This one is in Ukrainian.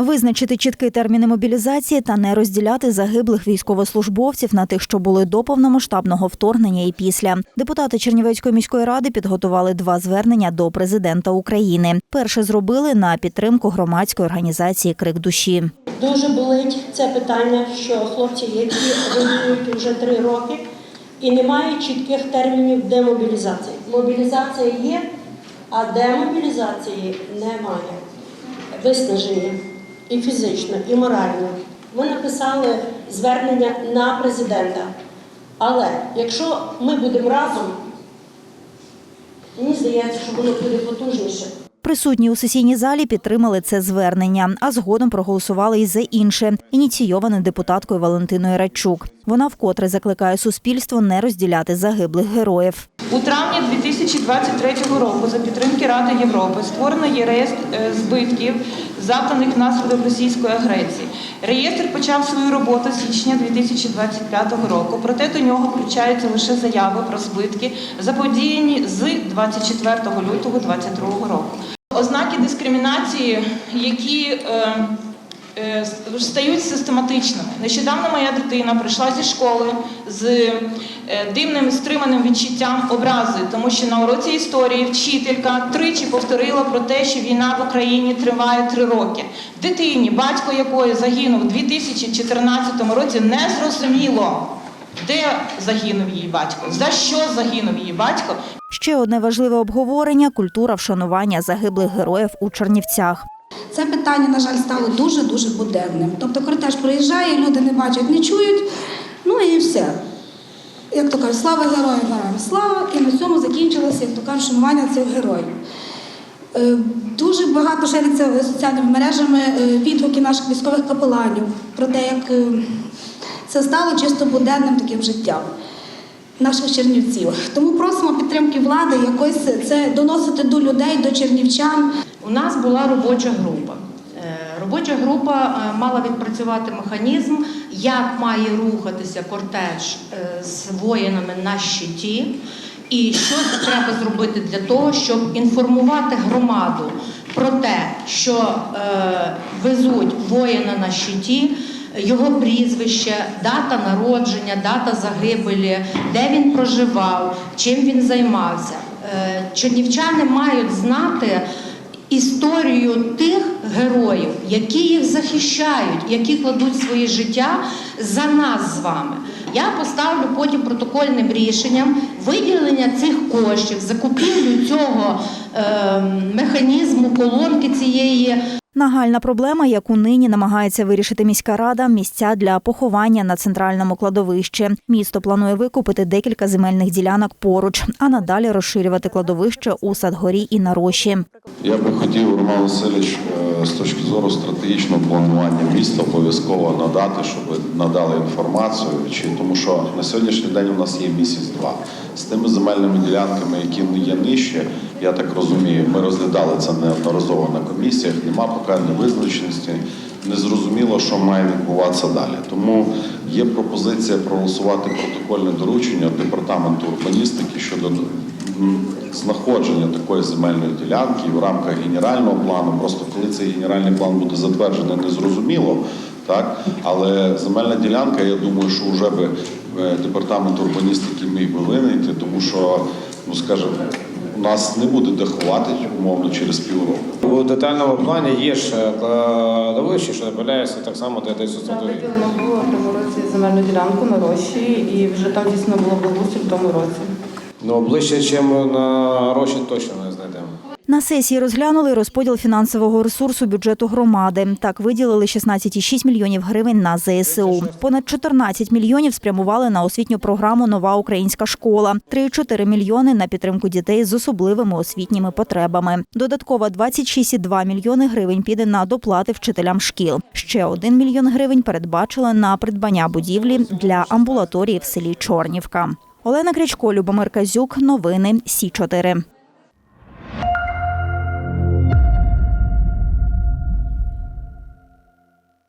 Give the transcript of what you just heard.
Визначити чіткі терміни мобілізації та не розділяти загиблих військовослужбовців на тих, що були до повномасштабного вторгнення і після. Депутати Чернівецької міської ради підготували два звернення до президента України. Перше зробили на підтримку громадської організації Крик душі. Дуже болить це питання, що хлопці, які воюють вже три роки і не мають чітких термінів демобілізації. Мобілізація є, а демобілізації немає. Виснаження і фізично, і морально. Ми написали звернення на президента. Але якщо ми будемо разом, мені здається, що воно буде потужніше. Присутні у сесійній залі підтримали це звернення, а згодом проголосували і за інше, ініційоване депутаткою Валентиною Радчук. Вона вкотре закликає суспільство не розділяти загиблих героїв. У травні 2023 року за підтримки Ради Європи створено є реєстр е, збитків, завданих внаслідок російської агресії. Реєстр почав свою роботу з січня 2025 року, проте до нього включаються лише заяви про збитки, заподіяні з 24 лютого 2022 року. Ознаки дискримінації, які е, стають систематичними. Нещодавно моя дитина прийшла зі школи з е, дивним стриманим відчуттям образи, тому що на уроці історії вчителька тричі повторила про те, що війна в Україні триває три роки. Дитині, батько якої загинув у 2014 році, не зрозуміло, де загинув її батько, за що загинув її батько, Ще одне важливе обговорення культура вшанування загиблих героїв у Чернівцях. Це питання, на жаль, стало дуже-дуже буденним. Тобто кортеж проїжджає, люди не бачать, не чують, ну і все. Як то кажуть, слава героям, героям слава, і на цьому закінчилося, як то кажуть, шанування цих героїв. Е, Дуже багато шириться соціальними мережами е, відгуки наших військових капеланів про те, як е, це стало чисто буденним таким життям наших чернівців. Тому просимо підтримки влади якось це доносити до людей, до чернівчан. У нас була робоча група. Е, Робоча група е, мала відпрацювати механізм, як має рухатися кортеж е, з воїнами на щиті, і що треба зробити для того, щоб інформувати громаду про те, що везуть воїна на щиті, його прізвище, дата народження, дата загибелі, де він проживав, чим він займався. Чернівчани мають знати історію тих героїв, які їх захищають, які кладуть своє життя за нас з вами. Я поставлю потім протокольним рішенням виділення цих коштів, закупівлю цього е, механізму, колонки цієї Нагальна проблема, яку нині намагається вирішити міська рада, місця для поховання на центральному кладовищі. Місто планує викупити декілька земельних ділянок поруч, а надалі розширювати кладовище у Садгорі і на Роші. Я би хотів, Роман Васильович, е, з точки зору стратегічного планування міста обов'язково надати, щоб надали інформацію, чи тому що на сьогоднішній день у нас є місяць-два. З тими земельними ділянками, які є нижче, я так розумію, ми розглядали це неодноразово на комісіях. Нема поки невизначеності, незрозуміло, що має відбуватися далі. Тому є пропозиція проголосувати протокольне доручення департаменту урбаністики щодо знаходження такої земельної ділянки в рамках генерального плану. Просто коли цей генеральний план буде затверджений, не зрозуміло. Так, але земельна ділянка, я думаю, що вже би департамент урбаністики міг би винайти, тому що, ну скажімо, у нас не буде де ховати умовно через півроку. У детальному плані є ж е, кладовище, що направляється так само де десь у статуї. Виділено було в тому році земельну ділянку на рощі, і вже там дійсно було благоустрій в тому році. Ну ближче, ніж на Роші, точно не. На сесії розглянули розподіл фінансового ресурсу бюджету громади. Так виділили 16,6 мільйонів гривень на ЗСУ. Понад 14 мільйонів спрямували на освітню програму Нова українська школа, 3,4 мільйони на підтримку дітей з особливими освітніми потребами. Додатково 26,2 мільйони гривень піде на доплати вчителям шкіл. Ще 1 мільйон гривень передбачили на придбання будівлі для амбулаторії в селі Чорнівка. Олена Крячко, Любомир Казюк. Новини Сі 4